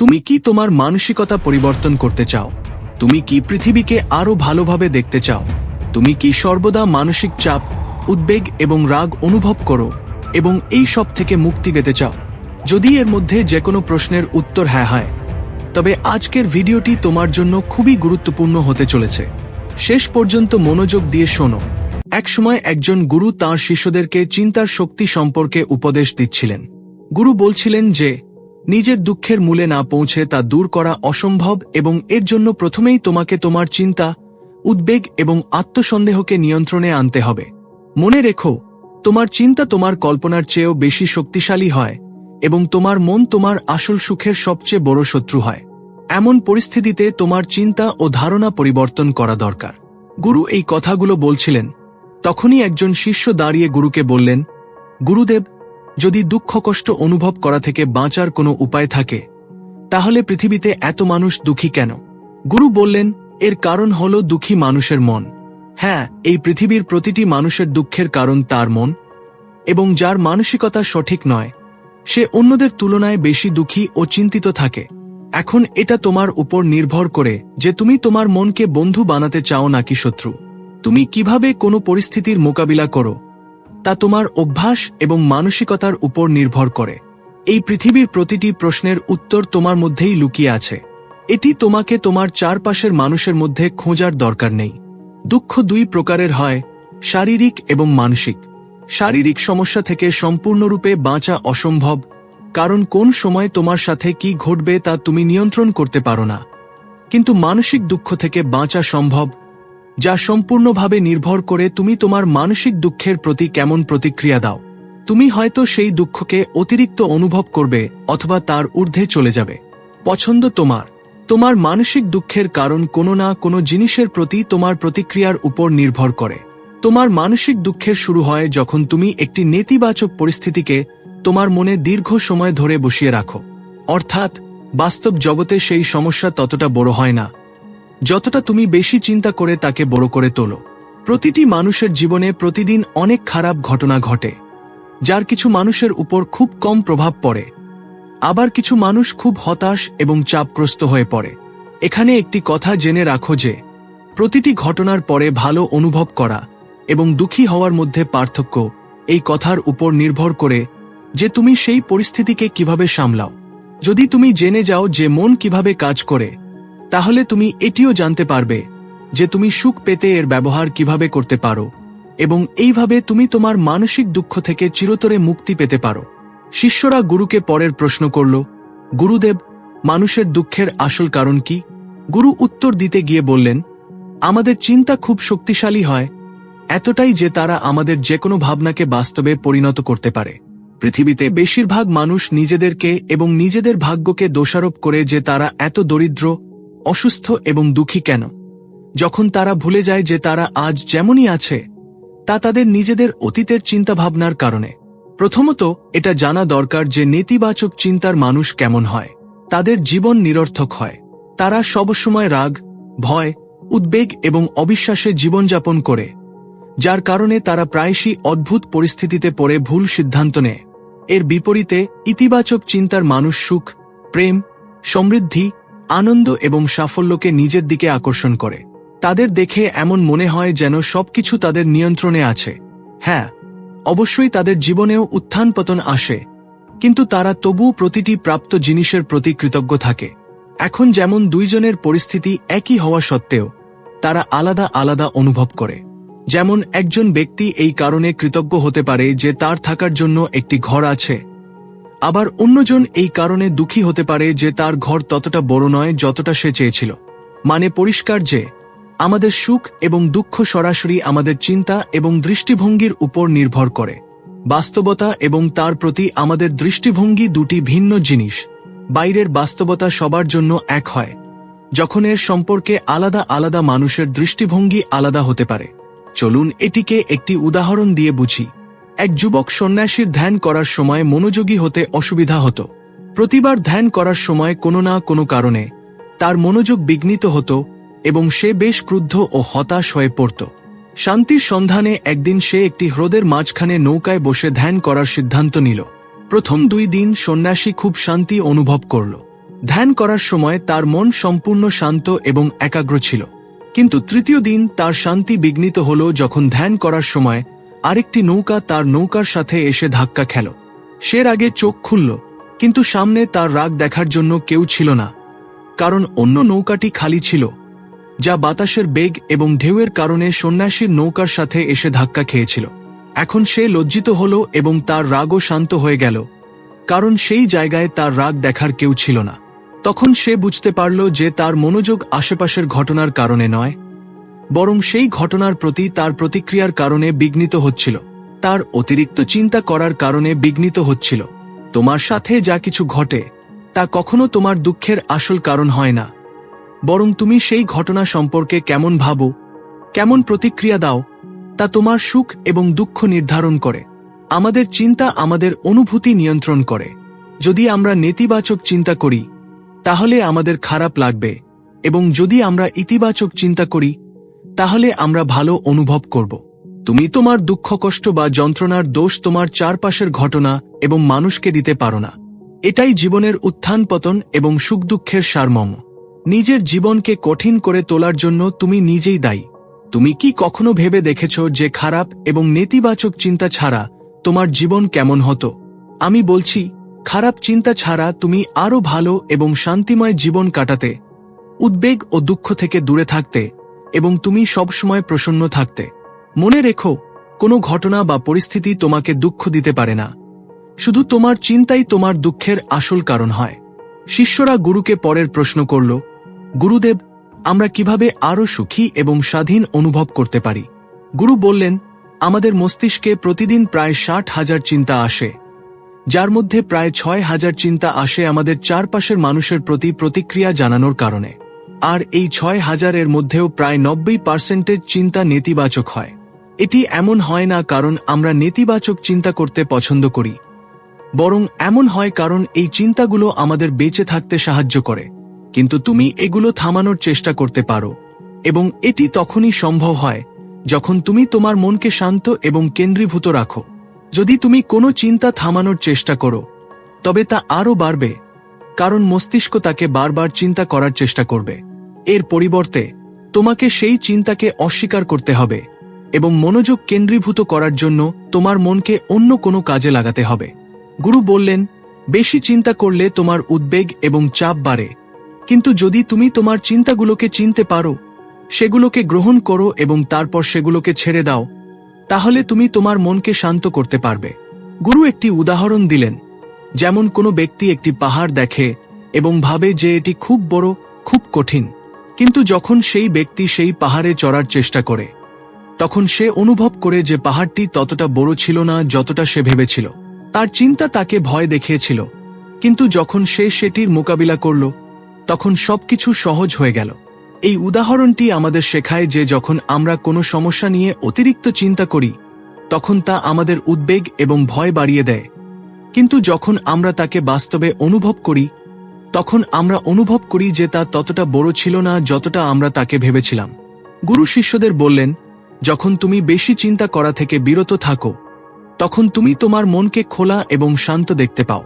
তুমি কি তোমার মানসিকতা পরিবর্তন করতে চাও? তুমি কি পৃথিবীকে আরও ভালোভাবে দেখতে চাও? তুমি কি সর্বদা মানসিক চাপ, উদ্বেগ এবং রাগ অনুভব করো এবং এই সব থেকে মুক্তি পেতে চাও? যদি এর মধ্যে যে কোনো প্রশ্নের উত্তর হ্যাঁ হয়, তবে আজকের ভিডিওটি তোমার জন্য খুবই গুরুত্বপূর্ণ হতে চলেছে। শেষ পর্যন্ত মনোযোগ দিয়ে শোনো। একসময় একজন গুরু তাঁর শিষ্যদেরকে চিন্তার শক্তি সম্পর্কে উপদেশ দিচ্ছিলেন। গুরু বলছিলেন যে নিজের দুঃখের মূলে না পৌঁছে তা দূর করা অসম্ভব এবং এর জন্য প্রথমেই তোমাকে তোমার চিন্তা, উদ্বেগ এবং আত্মসন্দেহকে নিয়ন্ত্রণে আনতে হবে। মনে রেখো, তোমার চিন্তা তোমার কল্পনার চেয়েও বেশি শক্তিশালী হয় এবং তোমার মন তোমার আসল সুখের সবচেয়ে বড় শত্রু হয়। এমন পরিস্থিতিতে তোমার চিন্তা ও ধারণা পরিবর্তন করা দরকার। গুরু এই কথাগুলো বলছিলেন। তখনই একজন শিষ্য দাঁড়িয়ে গুরুকে বললেন, গুরুদেব যদি দুঃখ কষ্ট অনুভব করা থেকে বাঁচার কোনো উপায় থাকে, তাহলে পৃথিবীতে এত মানুষ দুঃখী কেন? গুরু বললেন, এর কারণ হল দুঃখী মানুষের মন। হ্যাঁ এই পৃথিবীর প্রতিটি মানুষের দুঃখের কারণ তার মন, এবং যার মানসিকতা সঠিক নয়, সে অন্যদের তুলনায় বেশি দুঃখী ও চিন্তিত থাকে। এখন এটা তোমার উপর নির্ভর করে যে তুমি তোমার মনকে বন্ধু বানাতে চাও নাকি শত্রু। তুমি কীভাবে কোনো পরিস্থিতির মোকাবিলা করো? তা তোমার অভ্যাস এবং মানসিকতার উপর নির্ভর করে। এই পৃথিবীর প্রতিটি প্রশ্নের উত্তর তোমার মধ্যেই লুকিয়ে আছে। এটি তোমাকে তোমার চারপাশের মানুষের মধ্যে খোঁজার দরকার নেই। দুঃখ দুই প্রকারের হয়, শারীরিক এবং মানসিক। শারীরিক সমস্যা থেকে সম্পূর্ণরূপে বাঁচা অসম্ভব, কারণ কোন সময় তোমার সাথে কি ঘটবে তা তুমি নিয়ন্ত্রণ করতে পারো না। কিন্তু মানসিক দুঃখ থেকে বাঁচা সম্ভব যা সম্পূর্ণভাবে নির্ভর করে তুমি তোমার মানসিক দুঃখের প্রতি কেমন প্রতিক্রিয়া দাও। তুমি হয়তো সেই দুঃখকে অতিরিক্ত অনুভব করবে অথবা তার ঊর্ধ্বে চলে যাবে। পছন্দ তোমার। তোমার মানসিক দুঃখের কারণ কোনো না কোনো জিনিসের প্রতি তোমার প্রতিক্রিয়ার উপর নির্ভর করে। তোমার মানসিক দুঃখের শুরু হয় যখন তুমি একটি নেতিবাচক পরিস্থিতিকে তোমার মনে দীর্ঘ সময় ধরে বসিয়ে রাখো। অর্থাৎ, বাস্তব জগতে সেই সমস্যা ততটা বড় হয় না। যতটা তুমি বেশি চিন্তা করে তাকে বড় করে তোলো। প্রতিটি মানুষের জীবনে প্রতিদিন অনেক খারাপ ঘটনা ঘটে, যার কিছু মানুষের উপর খুব কম প্রভাব পড়ে। আবার কিছু মানুষ খুব হতাশ এবং চাপগ্রস্ত হয়ে পড়ে। এখানে একটি কথা জেনে রাখো যে, প্রতিটি ঘটনার পরে ভালো অনুভব করা এবং দুঃখী হওয়ার মধ্যে পার্থক্য এই কথার উপর নির্ভর করে যে তুমি সেই পরিস্থিতিকে কীভাবে সামলাও। যদি তুমি জেনে যাও যে মন কীভাবে কাজ করে তাহলে তুমি এটিও জানতে পারবে যে তুমি সুখ পেতে এর ব্যবহার কীভাবে করতে পারো, এবং এইভাবে তুমি তোমার মানসিক দুঃখ থেকে চিরতরে মুক্তি পেতে পারো। শিষ্যরা গুরুকে পরের প্রশ্ন করল, গুরুদেব, মানুষের দুঃখের আসল কারণ কি? গুরু উত্তর দিতে গিয়ে বললেন, আমাদের চিন্তা খুব শক্তিশালী হয়, এতটাই যে তারা আমাদের যে কোনো ভাবনাকে বাস্তবে পরিণত করতে পারে। পৃথিবীতে বেশিরভাগ মানুষ নিজেদেরকে এবং নিজেদের ভাগ্যকে দোষারোপ করে যে তারা এত দরিদ্র অসুস্থ এবং দুঃখী কেন? যখন তারা ভুলে যায় যে তারা আজ যেমনই আছে, তা তাদের নিজেদের অতীতের চিন্তাভাবনার কারণে। প্রথমত, এটা জানা দরকার যে নেতিবাচক চিন্তার মানুষ কেমন হয়। তাদের জীবন নিরর্থক হয়। তারা সবসময় রাগ, ভয়, উদ্বেগ এবং অবিশ্বাসে জীবনযাপন করে, যার কারণে তারা প্রায়শই অদ্ভুত পরিস্থিতিতে পড়ে ভুল সিদ্ধান্ত নেয়। এর বিপরীতে, ইতিবাচক চিন্তার মানুষ সুখ, প্রেম, সমৃদ্ধি আনন্দ এবং সাফল্যকে নিজের দিকে আকর্ষণ করে। তাদের দেখে এমন মনে হয় যেন সবকিছু তাদের নিয়ন্ত্রণে আছে। হ্যাঁ অবশ্যই তাদের জীবনেও উত্থান পতন আসে, কিন্তু তারা তবুও প্রতিটি প্রাপ্ত জিনিসের প্রতি কৃতজ্ঞ থাকে। এখন যেমন দুইজনের পরিস্থিতি একই হওয়া সত্ত্বেও, তারা আলাদা আলাদা অনুভব করে। যেমন একজন ব্যক্তি এই কারণে কৃতজ্ঞ হতে পারে যে তার থাকার জন্য একটি ঘর আছে আবার অন্যজন এই কারণে দুঃখী হতে পারে যে তার ঘর ততটা বড় নয় যতটা সে চেয়েছিল। মানে পরিষ্কার যে, আমাদের সুখ এবং দুঃখ সরাসরি আমাদের চিন্তা এবং দৃষ্টিভঙ্গির উপর নির্ভর করে। বাস্তবতা এবং তার প্রতি আমাদের দৃষ্টিভঙ্গি দুটি ভিন্ন জিনিস। বাইরের বাস্তবতা সবার জন্য এক হয়। যখন এর সম্পর্কে আলাদা আলাদা মানুষের দৃষ্টিভঙ্গি আলাদা হতে পারে। চলুন এটিকে একটি উদাহরণ দিয়ে বুঝি। এক যুবক সন্ন্যাসীর ধ্যান করার সময় মনোযোগী হতে অসুবিধা হতো। প্রতিবার ধ্যান করার সময় কোনো না কোনো কারণে তার মনোযোগ বিঘ্নিত হতো এবং সে বেশ ক্রুদ্ধ ও হতাশ হয়ে পড়ত। শান্তির সন্ধানে একদিন সে একটি হ্রদের মাঝখানে নৌকায় বসে ধ্যান করার সিদ্ধান্ত নিল। প্রথম দুই দিন সন্ন্যাসী খুব শান্তি অনুভব করল। ধ্যান করার সময় তার মন সম্পূর্ণ শান্ত এবং একাগ্র ছিল। কিন্তু তৃতীয় দিন তার শান্তি বিঘ্নিত হল যখন ধ্যান করার সময় আরেকটি নৌকা তার নৌকার সাথে এসে ধাক্কা খেল। সের আগে চোখ খুলল, কিন্তু সামনে তার রাগ দেখার জন্য কেউ ছিল না। কারণ অন্য নৌকাটি খালি ছিল, যা বাতাসের বেগ এবং ঢেউয়ের কারণে সন্ন্যাসীর নৌকার সাথে এসে ধাক্কা খেয়েছিল। এখন সে লজ্জিত হল এবং তার রাগও শান্ত হয়ে গেল, কারণ সেই জায়গায় তার রাগ দেখার কেউ ছিল না। তখন সে বুঝতে পারল যে তার মনোযোগ আশেপাশের ঘটনার কারণে নয় বরং সেই ঘটনার প্রতি তার প্রতিক্রিয়ার কারণে বিঘ্নিত হচ্ছিল। তার অতিরিক্ত চিন্তা করার কারণে বিঘ্নিত হচ্ছিল। তোমার সাথে যা কিছু ঘটে, তা কখনো তোমার দুঃখের আসল কারণ হয় না। বরং তুমি সেই ঘটনা সম্পর্কে কেমন ভাবো, কেমন প্রতিক্রিয়া দাও, তা তোমার সুখ এবং দুঃখ নির্ধারণ করে। আমাদের চিন্তা আমাদের অনুভূতি নিয়ন্ত্রণ করে। যদি আমরা নেতিবাচক চিন্তা করি, তাহলে আমাদের খারাপ লাগবে। এবং যদি আমরা ইতিবাচক চিন্তা করি তাহলে আমরা ভালো অনুভব করব। তুমি তোমার দুঃখ, কষ্ট বা যন্ত্রণার দোষ তোমার চারপাশের ঘটনা এবং মানুষকে দিতে পারো না। এটাই জীবনের উত্থান পতন এবং সুখ দুঃখের সারমর্ম। নিজের জীবনকে কঠিন করে তোলার জন্য তুমি নিজেই দায়ী। তুমি কি কখনো ভেবে দেখেছ যে খারাপ এবং নেতিবাচক চিন্তা ছাড়া তোমার জীবন কেমন হতো? আমি বলছি, খারাপ চিন্তা ছাড়া তুমি আরও ভালো এবং শান্তিময় জীবন কাটাতে, উদ্বেগ ও দুঃখ থেকে দূরে থাকতে এবং তুমি সবসময় প্রসন্ন থাকতে। মনে রেখো, কোনো ঘটনা বা পরিস্থিতি তোমাকে দুঃখ দিতে পারে না। শুধু তোমার চিন্তাই তোমার দুঃখের আসল কারণ হয়। শিষ্যরা গুরুকে পরের প্রশ্ন করল, গুরুদেব, আমরা কীভাবে আরও সুখী এবং স্বাধীন অনুভব করতে পারি? গুরু বললেন, আমাদের মস্তিষ্কে প্রতিদিন প্রায় ষাট হাজার চিন্তা আসে। যার মধ্যে প্রায় ছয় হাজার চিন্তা আসে আমাদের চারপাশের মানুষের প্রতি প্রতিক্রিয়া জানানোর কারণে। আর এই ছয় হাজারের মধ্যেও প্রায় নব্বই পার্সেন্টেজ চিন্তা নেতিবাচক হয়। এটি এমন হয় না কারণ আমরা নেতিবাচক চিন্তা করতে পছন্দ করি। বরং এমন হয় কারণ এই চিন্তাগুলো আমাদের বেঁচে থাকতে সাহায্য করে। কিন্তু তুমি এগুলো থামানোর চেষ্টা করতে পারো। এবং এটি তখনই সম্ভব হয় যখন তুমি তোমার মনকে শান্ত এবং কেন্দ্রীভূত রাখো। যদি তুমি কোনো চিন্তা থামানোর চেষ্টা করো, তবে তা আরও বাড়বে, কারণ মস্তিষ্ক তাকে বারবার চিন্তা করার চেষ্টা করবে। এর পরিবর্তে, তোমাকে সেই চিন্তাকে অস্বীকার করতে হবে এবং মনোযোগ কেন্দ্রীভূত করার জন্য তোমার মনকে অন্য কোনো কাজে লাগাতে হবে। গুরু বললেন, বেশি চিন্তা করলে তোমার উদ্বেগ এবং চাপ বাড়ে। কিন্তু যদি তুমি তোমার চিন্তাগুলোকে চিনতে পারো, সেগুলোকে গ্রহণ করো এবং তারপর সেগুলোকে ছেড়ে দাও, তাহলে তুমি তোমার মনকে শান্ত করতে পারবে। গুরু একটি উদাহরণ দিলেন, যেমন কোনো ব্যক্তি একটি পাহাড় দেখে এবং ভাবে যে এটি খুব বড়, খুব কঠিন। কিন্তু যখন সেই ব্যক্তি সেই পাহাড়ে চড়ার চেষ্টা করে, তখন সে অনুভব করে যে পাহাড়টি ততটা বড় ছিল না যতটা সে ভেবেছিল। তার চিন্তা তাকে ভয় দেখিয়েছিল, কিন্তু যখন সে সেটির মোকাবিলা করল, তখন সবকিছু সহজ হয়ে গেল। এই উদাহরণটি আমাদের শেখায় যে যখন আমরা কোনো সমস্যা নিয়ে অতিরিক্ত চিন্তা করি, তখন তা আমাদের উদ্বেগ এবং ভয় বাড়িয়ে দেয়। কিন্তু যখন আমরা তাকে বাস্তবে অনুভব করি তখন আমরা অনুভব করি যে তা ততটা বড় ছিল না যতটা আমরা তাকে ভেবেছিলাম। গুরু শিষ্যদের বললেন, যখন তুমি বেশি চিন্তা করা থেকে বিরত থাকো, তখন তুমি তোমার মনকে খোলা এবং শান্ত দেখতে পাও।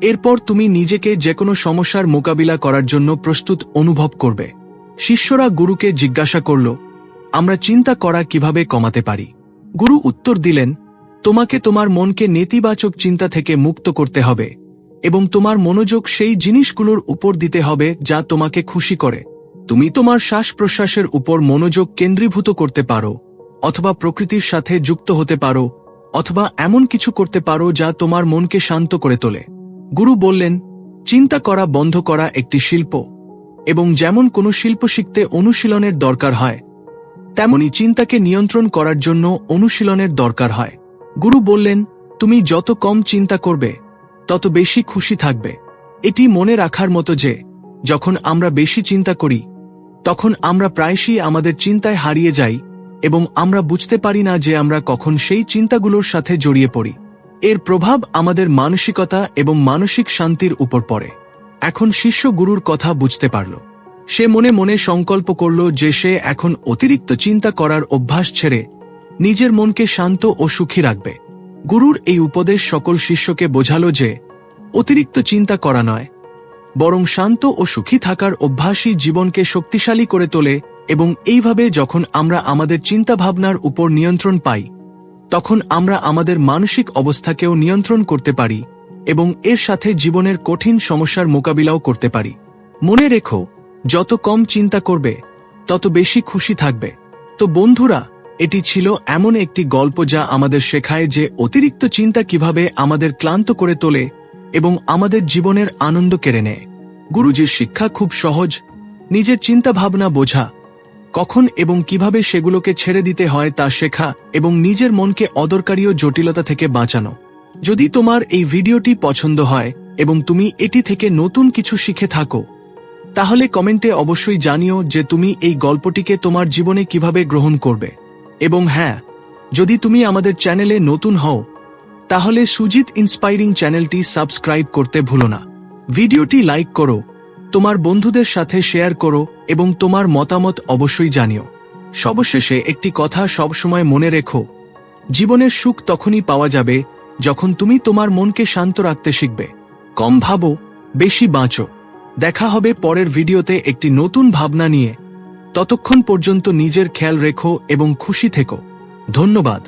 এরপর তুমি নিজেকে যে কোনো সমস্যার মোকাবিলা করার জন্য প্রস্তুত অনুভব করবে। শিষ্যরা গুরুকে জিজ্ঞাসা করল, আমরা চিন্তা করা কীভাবে কমাতে পারি? গুরু উত্তর দিলেন, তোমাকে তোমার মনকে নেতিবাচক চিন্তা থেকে মুক্ত করতে হবে। এবং তোমার মনোযোগ সেই জিনিসগুলোর উপর দিতে হবে যা তোমাকে খুশি করে। তুমি তোমার শ্বাস প্রশ্বাসের উপর মনোযোগ কেন্দ্রীভূত করতে পারো, অথবা প্রকৃতির সাথে যুক্ত হতে পারো, অথবা এমন কিছু করতে পারো যা তোমার মনকে শান্ত করে তোলে। গুরু বললেন, চিন্তা করা বন্ধ করা একটি শিল্প, এবং যেমন কোনো শিল্প শিখতে অনুশীলনের দরকার হয়, তেমনি চিন্তাকে নিয়ন্ত্রণ করার জন্য অনুশীলনের দরকার হয়। গুরু বললেন, তুমি যত কম চিন্তা করবে তত বেশি খুশি থাকবে। এটি মনে রাখার মতো যে, যখন আমরা বেশি চিন্তা করি, তখন আমরা প্রায়শই আমাদের চিন্তায় হারিয়ে যাই এবং আমরা বুঝতে পারি না যে আমরা কখন সেই চিন্তাগুলোর সাথে জড়িয়ে পড়ি। এর প্রভাব আমাদের মানসিকতা এবং মানসিক শান্তির উপর পড়ে। এখন শিষ্য গুরুর কথা বুঝতে পারল। সে মনে মনে সংকল্প করল যে সে এখন অতিরিক্ত চিন্তা করার অভ্যাস ছেড়ে নিজের মনকে শান্ত ও সুখী রাখবে। গুরুর এই উপদেশ সকল শিষ্যকে বোঝালো যে, অতিরিক্ত চিন্তা করা নয়, বরং শান্ত ও সুখী থাকার অভ্যাসই জীবনকে শক্তিশালী করে তোলে এবং এইভাবে যখন আমরা আমাদের চিন্তাভাবনার উপর নিয়ন্ত্রণ পাই, তখন আমরা আমাদের মানসিক অবস্থাকেও নিয়ন্ত্রণ করতে পারি এবং এর সাথে জীবনের কঠিন সমস্যার মোকাবিলাও করতে পারি। মনে রেখো, যত কম চিন্তা করবে, তত বেশি খুশি থাকবে। তো বন্ধুরা এটি ছিল এমন একটি গল্প যা আমাদের শেখায় যে অতিরিক্ত চিন্তা কীভাবে আমাদের ক্লান্ত করে তোলে এবং আমাদের জীবনের আনন্দ কেড়ে নেয়। গুরুজির শিক্ষা খুব সহজ, নিজের চিন্তা ভাবনা বোঝা, কখন এবং কীভাবে সেগুলোকে ছেড়ে দিতে হয় তা শেখা এবং নিজের মনকে অদরকারী ও জটিলতা থেকে বাঁচানো। যদি তোমার এই ভিডিওটি পছন্দ হয় এবং তুমি এটি থেকে নতুন কিছু শিখে থাকো, তাহলে কমেন্টে অবশ্যই জানিও যে তুমি এই গল্পটিকে তোমার জীবনে কীভাবে গ্রহণ করবে। এবং হ্যাঁ যদি তুমি আমাদের চ্যানেলে নতুন হও, তাহলে সুজিত ইন্সপাইরিং চ্যানেলটি সাবস্ক্রাইব করতে ভুলো না। ভিডিওটি লাইক করো, তোমার বন্ধুদের সাথে শেয়ার করো এবং তোমার মতামত অবশ্যই জানিও। সবশেষে একটি কথা সবসময় মনে রেখো, জীবনের সুখ তখনই পাওয়া যাবে যখন তুমি তোমার মনকে শান্ত রাখতে শিখবে। কম ভাবো, বেশি বাঁচো। দেখা হবে পরের ভিডিওতে একটি নতুন ভাবনা নিয়ে। ততক্ষণ পর্যন্ত নিজের খেয়াল রেখো এবং খুশি থেকো। ধন্যবাদ।